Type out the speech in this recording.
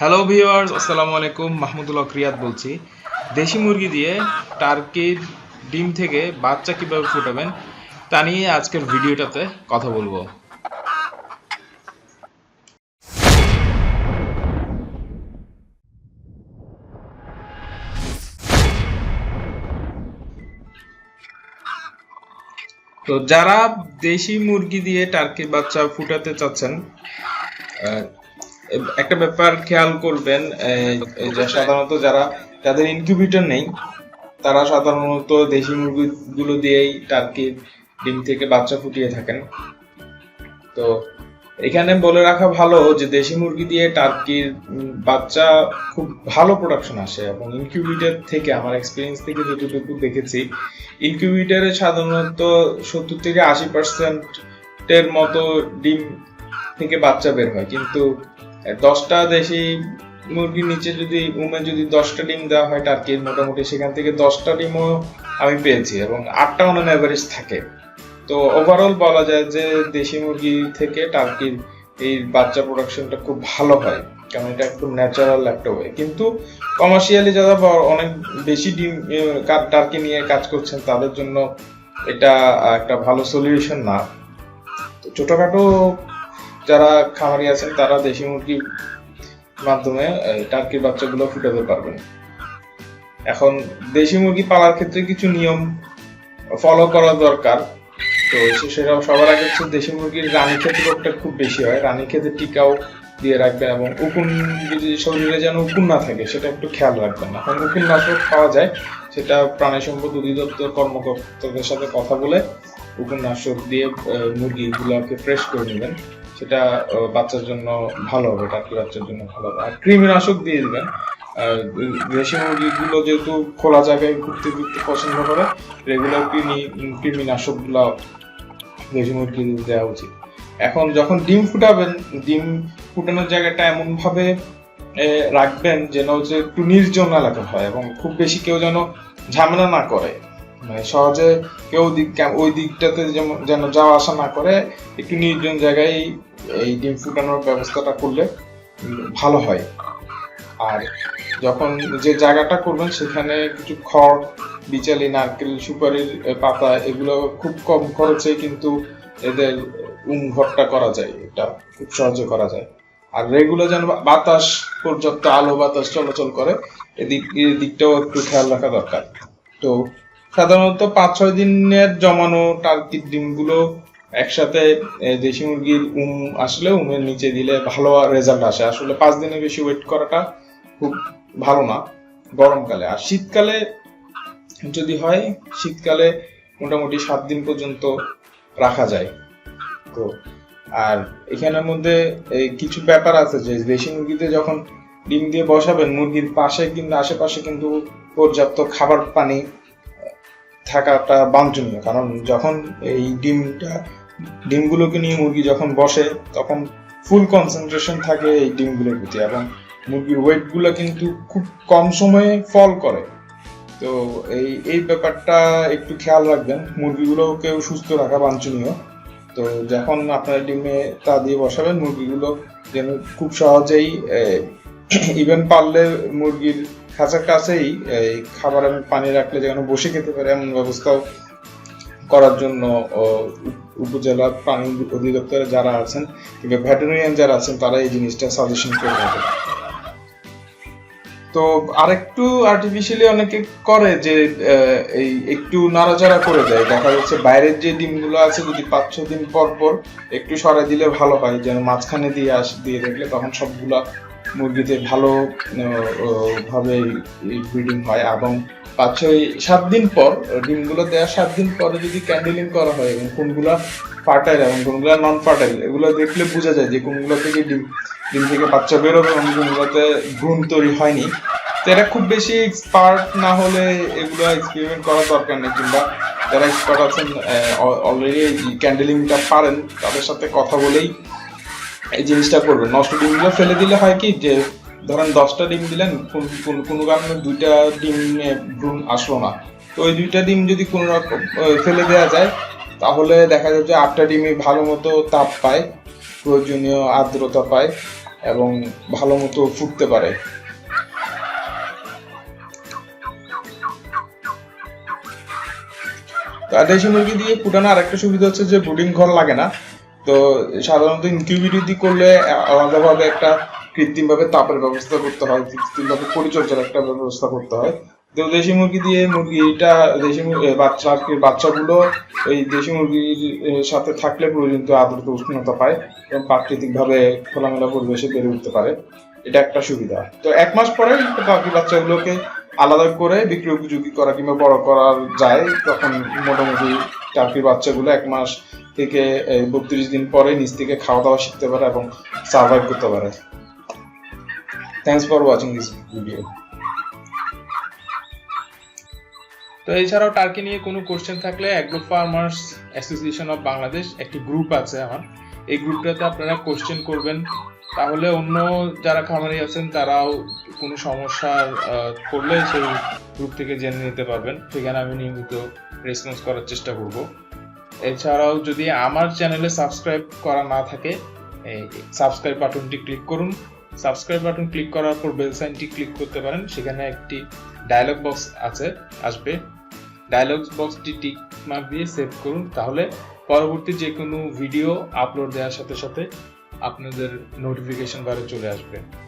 Hello viewers আসসালামু আলাইকুম মাহমুদুল্লাহ ক্রিয়াত বলছি। দেশি মুরগি দিয়ে টার্কির ডিম থেকে বাচ্চা কীভাবে ফুটাবেন, তা নিয়ে আজকের ভিডিওটাতে কথা বলব। তো যারা দেশি মুরগি দিয়ে টার্কির বাচ্চা ফুটাতে চাচ্ছেন একটা ব্যাপার খেয়াল করবেন সাধারণত যারা, যাদের ইনকিউবেটর নেই, তারা সাধারণত দেশি মুরগিগুলো দিয়েই টার্কির ডিম থেকে বাচ্চা ফুটিয়ে থাকেন। তো এখানে বলে রাখা ভালো যে দেশি মুরগি দিয়ে টার্কির বাচ্চা খুব ভালো প্রোডাকশন আসে এবং ইনকিউবেটর থেকে, আমার এক্সপিরিয়েন্স থেকে যতটুকু দেখেছি ইনকিউবেটরে সাধারণত সত্তর থেকে আশি পার্সেন্টের মতো ডিম থেকে বাচ্চা বের হয়। কিন্তু দশটা দেশি মুরগির নিচে যদি উমে যদি দশটা ডিম দেওয়া হয় টার্কির মোটামুটি সেখান থেকে দশটা ডিমও আমি পেয়েছি এবং আটটা অন অ্যাভারেজ থাকে। তো ওভারঅল বলা যায় যে দেশি মুরগি থেকে টার্কির এই বাচ্চা প্রোডাকশনটা খুব ভালো হয়, কারণ এটা একটু ন্যাচারাল একটা ওয়ে কিন্তু কমার্শিয়ালি যারা অনেক বেশি ডিম টার্কি নিয়ে কাজ করছেন, তাদের জন্য এটা একটা ভালো সলিউশন না। তো ছোটখাটো যারা খামারি আছেন, তারা দেশি মুরগির মাধ্যমে টার্কির বাচ্চাগুলো ফুটাতে পারবেন। এখন দেশি মুরগি পালার ক্ষেত্রে কিছু নিয়ম ফলো করা দরকার। তো সেটা সবার আগে হচ্ছে দেশি মুরগির রানীক্ষেত রোগটা খুব বেশি হয়। রানীক্ষেতের টিকাও দিয়ে রাখবেন এবং উকুন যদি শরীরে যেন উকুন না থাকে, সেটা একটু খেয়াল রাখবেন। এখন উকুন নাশক পাওয়া যায়, সেটা প্রাণী সম্পদ অধিদপ্তর কর্মকর্তাদের সাথে কথা বলে উকুন নাশক দিয়ে মুরগিগুলোকে ফ্রেশ করে নেবেন। সেটা বাচ্চার জন্য ভালো হবে, টার্কি বাচ্চার জন্য ভালো হবে। আর কৃমিনাশক দিয়ে দিবেন। দেশি মুরগিগুলো যেহেতু খোলা জায়গায় ঘুরতে ঘুরতে পছন্দ করে রেগুলার কৃমি কৃমিনাশকগুলো দেশি মুরগি দেওয়া উচিত। এখন যখন ডিম ফুটাবেন, ডিম ফুটানোর জায়গাটা এমনভাবে রাখবেন যেন হচ্ছে একটু নির্জন এলাকা হয় এবং খুব বেশি কেউ যেন ঝামেলা না করে। মানে সহজে কেউ দিক ওই দিকটাতে যেমন যেন যাওয়া আসা না করে, একটু নির্জন জায়গায় এই ডিম ফুটানোর ব্যবস্থাটা করলে ভালো হয়। আর যখন যে জায়গাটা করবেন, সেখানে কিছু খড়, বিচালি, নারকেল, সুপারির পাতা, এগুলো খুব কম খরচে কিন্তু এদের উম ঘরটা করা যায়। এটা খুব সহজে করা যায়। আর রেগুলার যেন বাতাস পর্যাপ্ত আলো বাতাস চলাচল করে, এদিক দিকটাও একটু খেয়াল রাখা দরকার। তো সাধারণত পাঁচ ছয় দিনের জমানো টার্কির ডিমগুলো একসাথে দেশি মুরগির উম আসলে উমের নিচে দিলে ভালো রেজাল্ট আসে। আসলে পাঁচ দিনের বেশি ওয়েট করাটা খুব ভালো না, গরমকালে। আর শীতকালে যদি হয়, শীতকালে মোটামুটি সাত দিন পর্যন্ত রাখা যায়। তো, আর এখানের মধ্যে কিছু ব্যাপার আছে যে দেশি মুরগিতে যখন ডিম দিয়ে বসাবেন, মুরগির পাশে কিন্তু আশেপাশে কিন্তু পর্যাপ্ত খাবার পানি থাকাটা বাঞ্ছনীয়। কারণ যখন এই ডিমটা, ডিমগুলোকে নিয়ে মুরগি যখন বসে, তখন ফুল কনসেন্ট্রেশন থাকে এই ডিমগুলোর প্রতি এবং মুরগির ওয়েটগুলো কিন্তু খুব কম সময়ে ফল করে। তো এই এই ব্যাপারটা একটু খেয়াল রাখবেন। মুরগিগুলোকেও সুস্থ রাখা বাঞ্ছনীয়। তো যখন আপনার ডিমে তা দিয়ে বসাবেন, মুরগিগুলো যেন খুব সহজেই ইভেন পারলে মুরগির খাঁচার কাছেই এই খাবার আমি পানি রাখলে যেন বসে খেতে পারে এমন ব্যবস্থাও করার জন্য ও, উপ- উপজেলা প্রাণী অধিদপ্তরে যারা আছেন কিংবা ভেটেরিয়ান যারা আছেন তারা এই জিনিসটা সাজেশন করে থাকেন তো আরেকটু আর্টিফিশিয়ালি অনেকে করে যে এই একটু নাড়াচাড়া করে দেয়। দেখা যাচ্ছে বাইরের যে ডিমগুলো আছে যদি পাঁচ ছ দিন পর পর একটু সরাই দিলে ভালো হয়। যেন মাঝখানে দিয়ে আস দিয়ে দেখলে তখন সবগুলা মুরগিতে ভালো ভাবে ব্রিডিং হয় এবং পাঁচ ছয় সাত দিন পর, ডিমগুলো দেওয়ার সাত দিন পরে যদি ক্যান্ডেলিং করা হয় এবং কোনগুলো ফার্টাইল এবং কোনগুলো নন ফার্টাইল এগুলো দেখলে বোঝা যায় যে কোনগুলো থেকে ডিম ডিম থেকে বাচ্চা বেরোবে এবং কোনগুলোতে ভ্রূণ তৈরি হয়নি। তো এটা খুব বেশি এক্সপার্ট না হলে এগুলো এক্সপেরিমেন্ট করার দরকার নেই কিংবা যারা এক্সপার্ট আছেন অলরেডি ক্যান্ডেলিংটা পারেন, তাদের সাথে কথা বলেই এই জিনিসটা করবেন। নষ্ট ডিমগুলো ফেলে দিলে হয় কি যে, ধরেন দশটা ডিম দিলেন, কোন- কারণে দুইটা ডিমে ভ্রূণ আসলো না। তো ওই দুইটা ডিম যদি কোনো রকম ফেলে দেওয়া যায়, তাহলে দেখা যাচ্ছে আটটা ডিমে ভালো মতো তাপ পায়, প্রয়োজনীয় আর্দ্রতা পায় এবং ভালো মতো ফুটতে পারে। দেশি মুরগি দিয়ে ফুটানো আরেকটা সুবিধা হচ্ছে যে, ব্রুডিং ঘর লাগে না। তো সাধারণত ইনকিউবিটি করলে আলাদাভাবে একটা কৃত্রিমভাবে তাপের ব্যবস্থা করতে হয়, কৃত্রিমভাবে পরিচর্যার একটা ব্যবস্থা করতে হয়। তো দেশি মুরগি দিয়ে মুরগিটা দেশি বাচ্চা আর কি বাচ্চাগুলো ওই দেশি মুরগির সাথে থাকলে প্রয়োজনীয় আদ্রতা উষ্ণতা পায় এবং প্রাকৃতিকভাবে খোলামেলা পরিবেশে বেড়ে উঠতে পারে। এটা একটা সুবিধা। তো এক মাস পরে বাকি বাচ্চাগুলোকে আলাদা করে বিক্রি উপযোগী করা কিংবা বড় করা যায়, তখন মোটামুটি টার্কির বাচ্চাগুলো এক মাস থেকে বত্রিশ দিন পরে নিজ থেকে খাওয়া দাওয়া শিখতে পারে এবং সার্ভাইভ করতে পারে। Thanks for watching this video তো এছাড়াও টার্কি নিয়ে কোনো কোশ্চেন থাকলে agro farmers association of Bangladesh একটি গ্রুপ আছে আমার। এই গ্রুপটাতে আপনারা কোশ্চেন করবেন। তাহলে অন্য যারা খামারি আছেন তারাও কোনো সমস্যার আহ, পড়লে সেই গ্রুপ থেকে জেনে নিতে পারবেন। সেখানে আমি নিয়মিত রেসপন্স করার চেষ্টা করব। এছাড়াও যদি আমার চ্যানেলে সাবস্ক্রাইব করা না থাকে, এই সাবস্ক্রাইব বাটনটি ক্লিক করুন। সাবস্ক্রাইব বাটন ক্লিক করার পর বেল সাইনটি ক্লিক করতে পারেন। সেখানে একটি ডায়লগ বক্স আছে, আসবে। ডায়লগ বক্সটি টিক মার্ক দিয়ে সেভ করুন। তাহলে পরবর্তী যে কোনো ভিডিও আপলোড দেওয়ার সাথে সাথে আপনাদের নোটিফিকেশন বারে চলে আসবে।